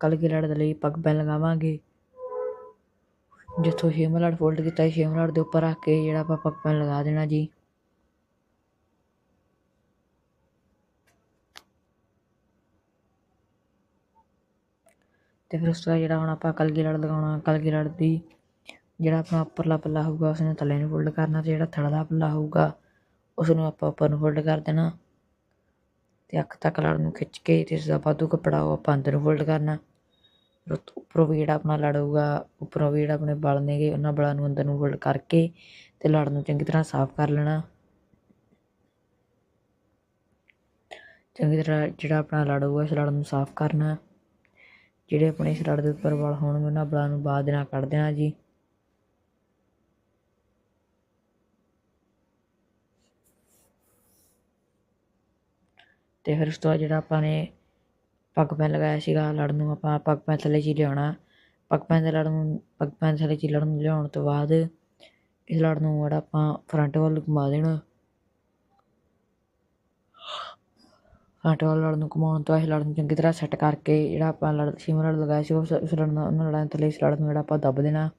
ਕਲਗੀ ਲੜ ਦੇ ਲਈ ਪੱਗ ਪੈਨ ਲਗਾਵਾਂਗੇ। ਜਿੱਥੋਂ ਛੇਵਾਂ ਲੜ ਫੋਲਡ ਕੀਤਾ ਸੀ ਛੇਵਾਂ ਲੜ ਦੇ ਉੱਪਰ ਰੱਖ ਕੇ ਜਿਹੜਾ ਆਪਾਂ ਪੱਗ ਪੈਨ ਲਗਾ ਦੇਣਾ ਜੀ। ਤੇ ਫਿਰ ਉਸ ਤੋਂ ਬਾਅਦ ਜਿਹੜਾ ਹੁਣ ਆਪਾਂ ਕਲਗੀ ਲੜ ਲਗਾਉਣਾ ਕਲਗੀ ਲੜ ਦੀ ਜਿਹੜਾ ਆਪਣਾ ਉੱਪਰਲਾ ਪੱਲਾ ਹੋਊਗਾ ਉਸ ਨੂੰ ਥੱਲੇ ਨੂੰ ਫੋਲਡ ਕਰਨਾ ਤੇ ਜਿਹੜਾ ਥੱਲੜਾ ਪੱਲਾ ਹੋਊਗਾ ਉਸ ਨੂੰ ਆਪਾਂ ਉੱਪਰ ਨੂੰ ਫੋਲਡ ਕਰ ਦੇਣਾ। ਅਤੇ ਅੱਖ ਤੱਕ ਲੜ ਨੂੰ ਖਿੱਚ ਕੇ ਅਤੇ ਇਸ ਦਾ ਵਾਧੂ ਕੱਪੜਾ ਉਹ ਆਪਾਂ ਅੰਦਰ ਨੂੰ ਫੋਲਡ ਕਰਨਾ। ਫਿਰ ਉੱਤ- ਉੱਪਰੋਂ ਵੀ ਜਿਹੜਾ ਆਪਣਾ ਲੜ ਹੋਊਗਾ, ਉੱਪਰੋਂ ਵੀ ਜਿਹੜਾ ਆਪਣੇ ਬਲ ਨੇਗੇ, ਉਹਨਾਂ ਬਲਾਂ ਨੂੰ ਅੰਦਰ ਨੂੰ ਫੋਲਡ ਕਰਕੇ ਅਤੇ ਲੜ ਨੂੰ ਚੰਗੀ ਤਰ੍ਹਾਂ ਸਾਫ਼ ਕਰ ਲੈਣਾ। ਚੰਗੀ ਤਰ੍ਹਾਂ ਜਿਹੜਾ ਆਪਣਾ ਲੜ ਹੋਊਗਾ, ਇਸ ਲੜ ਨੂੰ ਸਾਫ਼ ਕਰਨਾ। ਜਿਹੜੇ ਆਪਣੇ ਇਸ ਲੜ ਦੇ ਉੱਪਰ ਬਲ ਹੋਣਗੇ, ਉਹਨਾਂ ਬਲਾਂ ਨੂੰ ਬਾਅਦ ਦੇ ਨਾਲ ਕੱਢ ਦੇਣਾ ਜੀ। ਅਤੇ ਫਿਰ ਉਸ ਤੋਂ ਬਾਅਦ ਜਿਹੜਾ ਆਪਾਂ ਨੇ ਪੱਗ ਪੈਨ ਲਗਾਇਆ ਸੀਗਾ ਲੜ ਨੂੰ ਆਪਾਂ ਪੱਗ ਪੈਨ ਥੱਲੇ ਜੀ ਲਿਆਉਣਾ। ਪੱਗ ਪੈਨ ਦੇ ਲੜ ਨੂੰ, ਪੱਗ ਪੈਨ ਥੱਲੇ ਜੀ ਲੜਨ ਨੂੰ ਲਿਆਉਣ ਤੋਂ ਬਾਅਦ ਇਸ ਲੜ ਨੂੰ ਜਿਹੜਾ ਆਪਾਂ ਫਰੰਟ ਵੱਲ ਘੁਮਾ ਦੇਣਾ। ਫਰੰਟ ਵੱਲ ਲੜ ਨੂੰ ਘੁਮਾਉਣ ਤੋਂ ਬਾਅਦ ਇਸ ਲੜ ਨੂੰ ਚੰਗੀ ਤਰ੍ਹਾਂ ਸੈੱਟ ਕਰਕੇ ਜਿਹੜਾ ਆਪਾਂ ਲੜ ਛੇਵਾਂ ਲੜ ਲਗਾਇਆ ਸੀ, ਉਸ ਉਸ ਲੜ ਨੂੰ ਉਹਨਾਂ ਲੜਾਂ ਥੱਲੇ ਇਸ ਲੜ ਨੂੰ ਜਿਹੜਾ ਆਪਾਂ ਦੱਬ ਦੇਣਾ।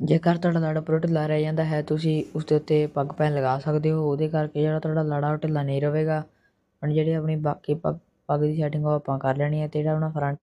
ਜੇਕਰ ਤੁਹਾਡਾ ਲੜ ਉੱਪਰੋਂ ਢਿੱਲਾ ਰਹਿ ਜਾਂਦਾ ਹੈ, ਤੁਸੀਂ ਉਸ ਦੇ ਉੱਤੇ ਪੱਗ ਪੈਨ ਲਗਾ ਸਕਦੇ ਹੋ। ਉਹਦੇ ਕਰਕੇ ਜਿਹੜਾ ਤੁਹਾਡਾ ਲੜਾ ਉਹ ਢਿੱਲਾ ਨਹੀਂ ਰਹੇਗਾ। ਹੁਣ ਜਿਹੜੀ ਆਪਣੀ ਬਾਕੀ ਪੱਗ ਪੱਗ ਦੀ ਸੈਟਿੰਗ ਉਹ ਆਪਾਂ ਕਰ ਲੈਣੀ ਹੈ ਅਤੇ ਜਿਹੜਾ ਆਪਣਾ ਫਰੰਟ